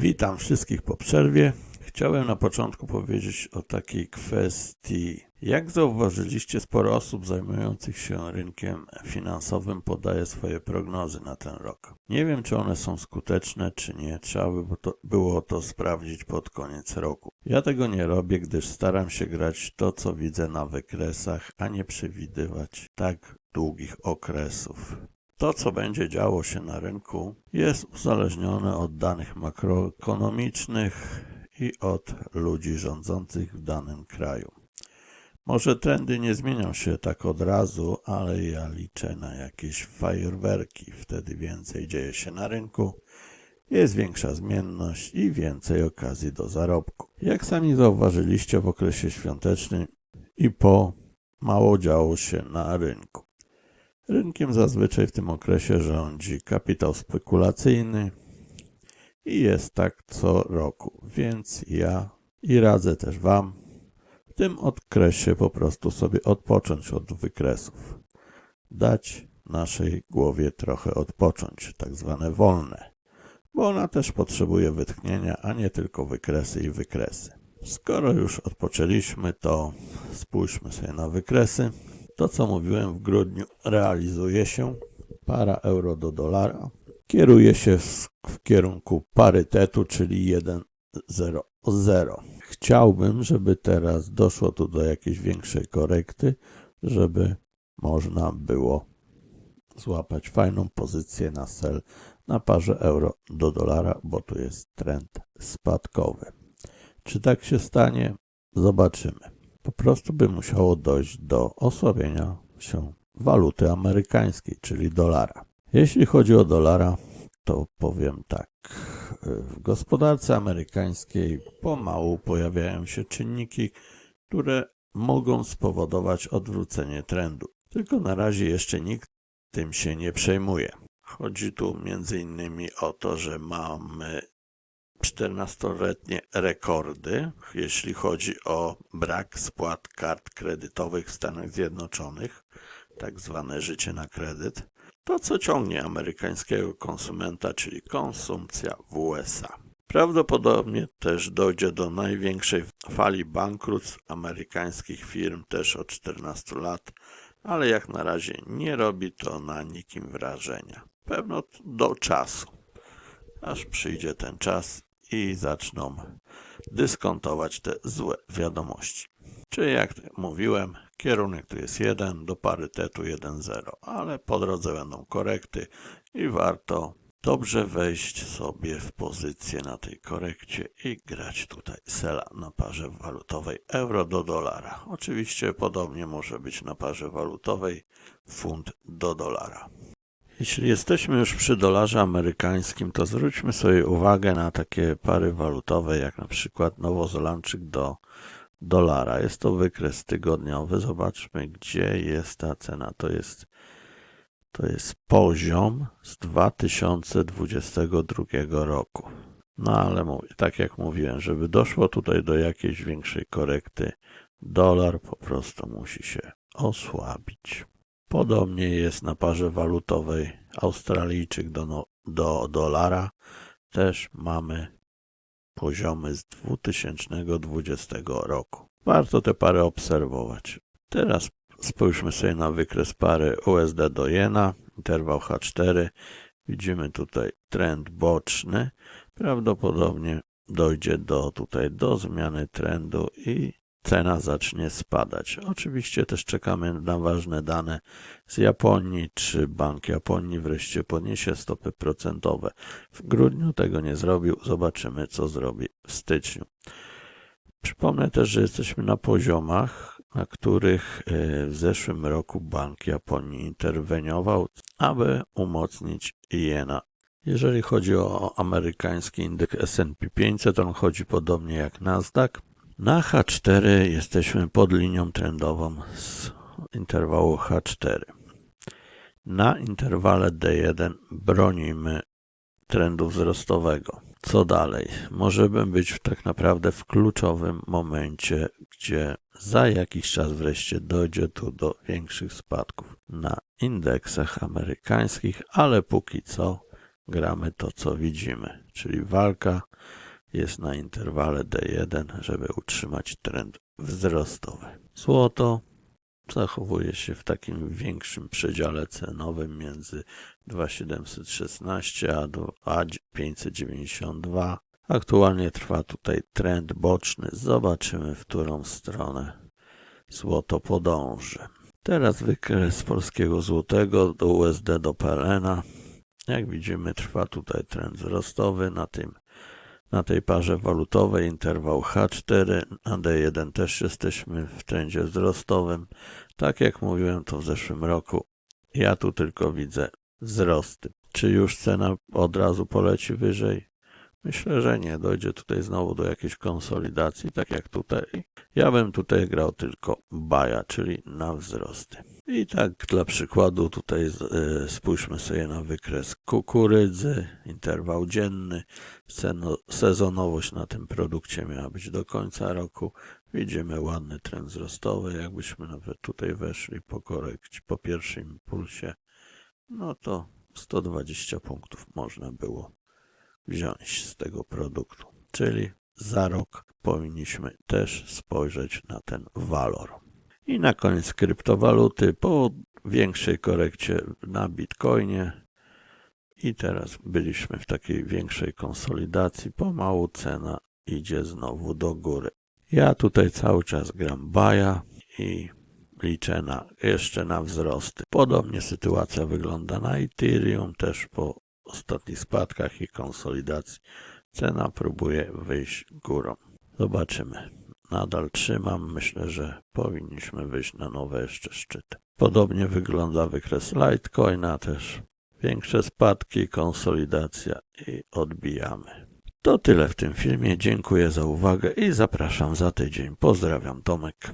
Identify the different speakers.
Speaker 1: Witam wszystkich po przerwie. Chciałem na początku powiedzieć o takiej kwestii. Jak zauważyliście, sporo osób zajmujących się rynkiem finansowym podaje swoje prognozy na ten rok. Nie wiem, czy one są skuteczne, czy nie. Trzeba by było to sprawdzić pod koniec roku. Ja tego nie robię, gdyż staram się grać to, co widzę na wykresach, a nie przewidywać tak długich okresów. To, co będzie działo się na rynku, jest uzależnione od danych makroekonomicznych i od ludzi rządzących w danym kraju. Może trendy nie zmienią się tak od razu, ale ja liczę na jakieś fajerwerki. Wtedy więcej dzieje się na rynku, jest większa zmienność i więcej okazji do zarobku. Jak sami zauważyliście w okresie świątecznym i po mało działo się na rynku. Rynkiem zazwyczaj w tym okresie rządzi kapitał spekulacyjny i jest tak co roku, więc ja i radzę też Wam w tym okresie po prostu sobie odpocząć od wykresów. Dać naszej głowie trochę odpocząć, tak zwane wolne, bo ona też potrzebuje wytchnienia, a nie tylko wykresy i wykresy. Skoro już odpoczęliśmy, to spójrzmy sobie na wykresy. To, co mówiłem w grudniu, realizuje się. Para euro do dolara kieruje się w, kierunku parytetu, czyli 1,00. Chciałbym, żeby teraz doszło tu do jakiejś większej korekty, żeby można było złapać fajną pozycję na sel na parze euro do dolara, bo tu jest trend spadkowy. Czy tak się stanie? Zobaczymy po prostu by musiało dojść do osłabienia się waluty amerykańskiej, czyli dolara. Jeśli chodzi o dolara, to powiem tak. W gospodarce amerykańskiej pomału pojawiają się czynniki, które mogą spowodować odwrócenie trendu. Tylko na razie jeszcze nikt tym się nie przejmuje. Chodzi tu innymi o to, że mamy 14-letnie rekordy, jeśli chodzi o brak spłat kart kredytowych w Stanach Zjednoczonych, tak zwane życie na kredyt, to co ciągnie amerykańskiego konsumenta, czyli konsumpcja w USA. Prawdopodobnie też dojdzie do największej fali bankructw amerykańskich firm też od 14 lat, ale jak na razie nie robi to na nikim wrażenia. Pewno do czasu, aż przyjdzie ten czas i zaczną dyskontować te złe wiadomości. Czyli jak mówiłem, kierunek tu jest 1 do parytetu 1,0, ale po drodze będą korekty i warto dobrze wejść sobie w pozycję na tej korekcie i grać tutaj sela na parze walutowej euro do dolara. Oczywiście podobnie może być na parze walutowej funt do dolara. Jeśli jesteśmy już przy dolarze amerykańskim, to zwróćmy sobie uwagę na takie pary walutowe, jak na przykład Nowozelandczyk do dolara. Jest to wykres tygodniowy. Zobaczmy, gdzie jest ta cena. To jest, to jest poziom z 2022 roku. No ale mówię, tak jak mówiłem, żeby doszło tutaj do jakiejś większej korekty, dolar po prostu musi się osłabić. Podobnie jest na parze walutowej Australijczyk do, no, do dolara. Też mamy poziomy z 2020 roku. Warto te pary obserwować. Teraz spójrzmy sobie na wykres pary USD do jena, interwał H4. Widzimy tutaj trend boczny. Prawdopodobnie dojdzie do tutaj do zmiany trendu i cena zacznie spadać. Oczywiście też czekamy na ważne dane z Japonii, czy Bank Japonii wreszcie podniesie stopy procentowe. W grudniu tego nie zrobił, zobaczymy co zrobi w styczniu. Przypomnę też, że jesteśmy na poziomach, na których e, w zeszłym roku Bank Japonii interweniował, aby umocnić jena. Jeżeli chodzi o amerykański indeks S&P 500, on chodzi podobnie jak Nasdaq. Na H4 jesteśmy pod linią trendową z interwału H4. Na interwale D1 bronimy trendu wzrostowego. Co dalej? Możemy być tak naprawdę w kluczowym momencie, gdzie za jakiś czas wreszcie dojdzie tu do większych spadków na indeksach amerykańskich, ale póki co gramy to, co widzimy czyli walka jest na interwale D1, żeby utrzymać trend wzrostowy. Złoto zachowuje się w takim większym przedziale cenowym między 2716 a do- a 592. Aktualnie trwa tutaj trend boczny. Zobaczymy, w którą stronę złoto podąży. Teraz wykres polskiego złotego do USD do PLN. Jak widzimy, trwa tutaj trend wzrostowy na tym na tej parze walutowej interwał H4, na D1 też jesteśmy w trendzie wzrostowym. Tak jak mówiłem to w zeszłym roku, ja tu tylko widzę wzrosty. Czy już cena od razu poleci wyżej? Myślę, że nie. Dojdzie tutaj znowu do jakiejś konsolidacji, tak jak tutaj. Ja bym tutaj grał tylko baja, czyli na wzrosty. I tak dla przykładu tutaj y, spójrzmy sobie na wykres kukurydzy, interwał dzienny. Sezonowość na tym produkcie miała być do końca roku. Widzimy ładny trend wzrostowy. Jakbyśmy nawet tutaj weszli po korekcie, po pierwszym impulsie, no to 120 punktów można było wziąć z tego produktu. Czyli za rok powinniśmy też spojrzeć na ten walor. I na koniec kryptowaluty po większej korekcie na Bitcoinie i teraz byliśmy w takiej większej konsolidacji. Pomału cena idzie znowu do góry. Ja tutaj cały czas gram baja i liczę na, jeszcze na wzrosty. Podobnie sytuacja wygląda na Ethereum, też po ostatnich spadkach i konsolidacji. Cena próbuje wyjść górą. Zobaczymy. Nadal trzymam. Myślę, że powinniśmy wyjść na nowe jeszcze szczyty. Podobnie wygląda wykres Litecoina też. Większe spadki, konsolidacja i odbijamy. To tyle w tym filmie. Dziękuję za uwagę i zapraszam za tydzień. Pozdrawiam Tomek.